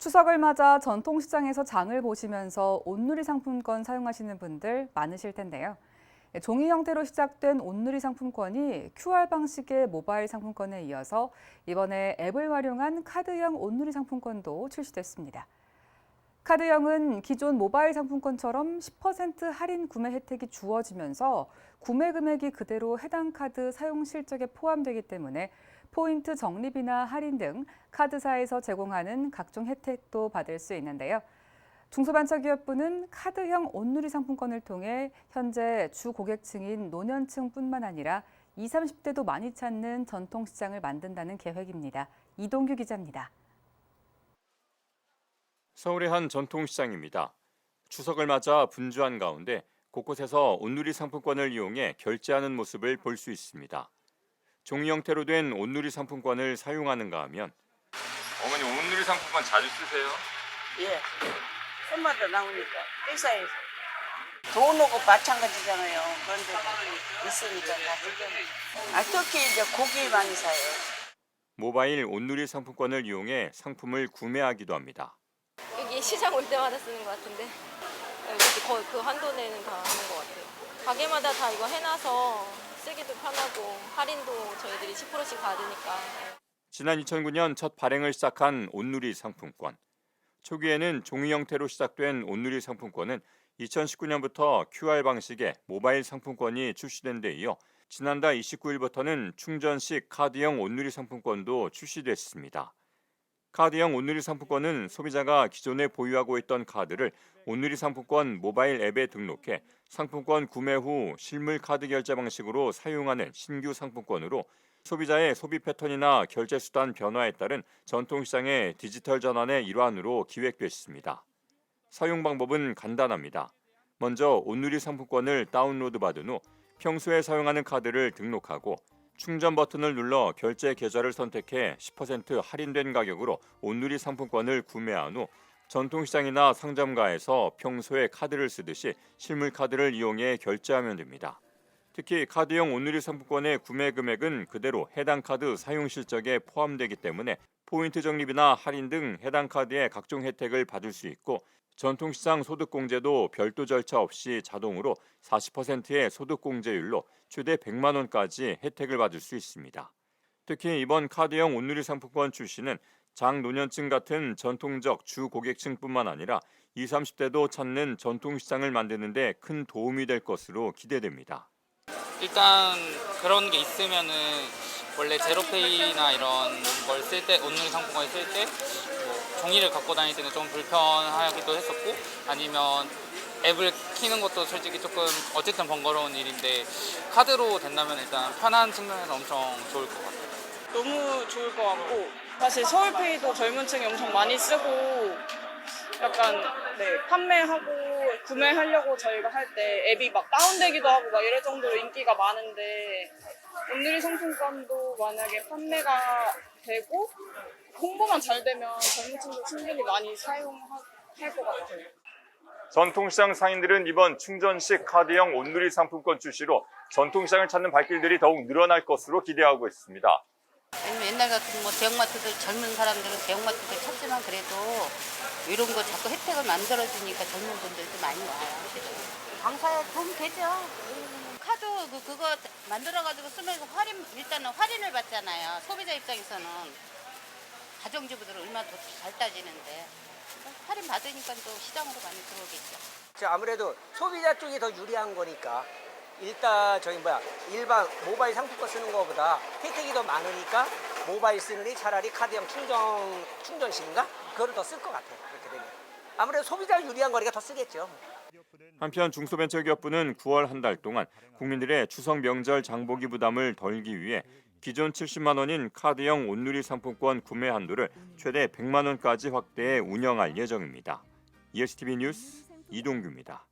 추석을 맞아 전통시장에서 장을 보시면서 온누리 상품권 사용하시는 분들 많으실 텐데요. 종이 형태로 시작된 온누리 상품권이 QR 방식의 모바일 상품권에 이어서 이번에 앱을 활용한 카드형 온누리 상품권도 출시됐습니다. 카드형은 기존 모바일 상품권처럼 10% 할인 구매 혜택이 주어지면서 구매 금액이 그대로 해당 카드 사용 실적에 포함되기 때문에 포인트 적립이나 할인 등 카드사에서 제공하는 각종 혜택도 받을 수 있는데요. 중소벤처기업부는 카드형 온누리 상품권을 통해 현재 주 고객층인 노년층뿐만 아니라 20, 30대도 많이 찾는 전통시장을 만든다는 계획입니다. 이동규 기자입니다. 서울의 한 전통시장입니다. 추석을 맞아 분주한 가운데 곳곳에서 온누리 상품권을 이용해 결제하는 모습을 볼 수 있습니다. 종이 형태로 된 온누리 상품권을 사용하는가 하면 어머니 온누리 상품권 자주 쓰세요? 예. 손마다 나오니까 회사에서 돈하고 마찬가지잖아요. 그런데 있으니까 다 쓰죠. 아 특히 이제 고기 많이 사요. 모바일 온누리 상품권을 이용해 상품을 구매하기도 합니다. 여기 시장 올 때마다 쓰는 것 같은데 여기 거의 그 한도 내는 다 하는 것 같아요. 가게마다 다 이거 해놔서 쓰기도 편하고 할인도 저희들이 10%씩 받으니까 지난 2009년 첫 발행을 시작한 온누리 상품권. 초기에는 종이 형태로 시작된 온누리 상품권은 2019년부터 QR 방식의 모바일 상품권이 출시된 데 이어 지난달 29일부터는 충전식 카드형 온누리 상품권도 출시됐습니다. 카드형 온누리 상품권은 소비자가 기존에 보유하고 있던 카드를 온누리 상품권 모바일 앱에 등록해 상품권 구매 후 실물 카드 결제 방식으로 사용하는 신규 상품권으로 소비자의 소비 패턴이나 결제 수단 변화에 따른 전통시장의 디지털 전환의 일환으로 기획됐습니다. 사용 방법은 간단합니다. 먼저 온누리 상품권을 다운로드 받은 후 평소에 사용하는 카드를 등록하고 충전 버튼을 눌러 결제 계좌를 선택해 10% 할인된 가격으로 온누리 상품권을 구매한 후 전통시장이나 상점가에서 평소에 카드를 쓰듯이 실물 카드를 이용해 결제하면 됩니다. 특히 카드형 온누리 상품권의 구매 금액은 그대로 해당 카드 사용 실적에 포함되기 때문에 포인트 적립이나 할인 등 해당 카드의 각종 혜택을 받을 수 있고 전통시장 소득공제도 별도 절차 없이 자동으로 40%의 소득공제율로 최대 100만 원까지 혜택을 받을 수 있습니다. 특히 이번 카드형 온누리 상품권 출시는 장노년층 같은 전통적 주 고객층뿐만 아니라 20, 30대도 찾는 전통시장을 만드는 데 큰 도움이 될 것으로 기대됩니다. 일단 그런 게 있으면은 원래 제로페이나 이런 걸 쓸 때 온누리 상품권을 쓸때 뭐 종이를 갖고 다닐 때는 좀 불편하기도 했었고 아니면 앱을 키는 것도 솔직히 조금 어쨌든 번거로운 일인데 카드로 된다면 일단 편한 측면에서 엄청 좋을 것 같아요. 너무 좋을 것 같고 사실 서울페이도 젊은 층이 엄청 많이 쓰고 약간 네 판매하고 구매하려고 저희가 할 때 앱이 막 다운되기도 하고 막 이럴 정도로 인기가 많은데 온누리 상품권도 만약에 판매가 되고 홍보만 잘 되면 젊은 층도 충분히 많이 사용할 것 같아요. 전통시장 상인들은 이번 충전식 카드형 온누리 상품권 출시로 전통시장을 찾는 발길들이 더욱 늘어날 것으로 기대하고 있습니다. 아니면 옛날 같은 뭐 대형마트들 젊은 사람들은 대형마트들 찾지만 그래도 이런 거 자꾸 혜택을 만들어 주니까 젊은 분들도 많이 와요. 강사에 도움 되죠. 음, 카드 그, 그거 만들어 가지고 쓰면서 할인 일단은 할인을 받잖아요. 소비자 입장에서는 가정주부들은 얼마나 더 잘 따지는데 할인 받으니까 또 시장으로 많이 들어오겠죠. 저 아무래도 소비자 쪽이 더 유리한 거니까 일단 저기 뭐야 일반 모바일 상품권 쓰는 것보다 혜택이 더 많으니까 모바일 쓰느니 차라리 카드형 충전 충전식인가 그거를 더 쓸 것 같아요 그렇게 되면 아무래도 소비자 유리한 거니까 더 쓰겠죠. 한편 중소벤처기업부는 9월 한 달 동안 국민들의 추석 명절 장보기 부담을 덜기 위해 기존 70만 원인 카드형 온누리 상품권 구매 한도를 최대 100만 원까지 확대해 운영할 예정입니다. ESTV 뉴스 이동규입니다.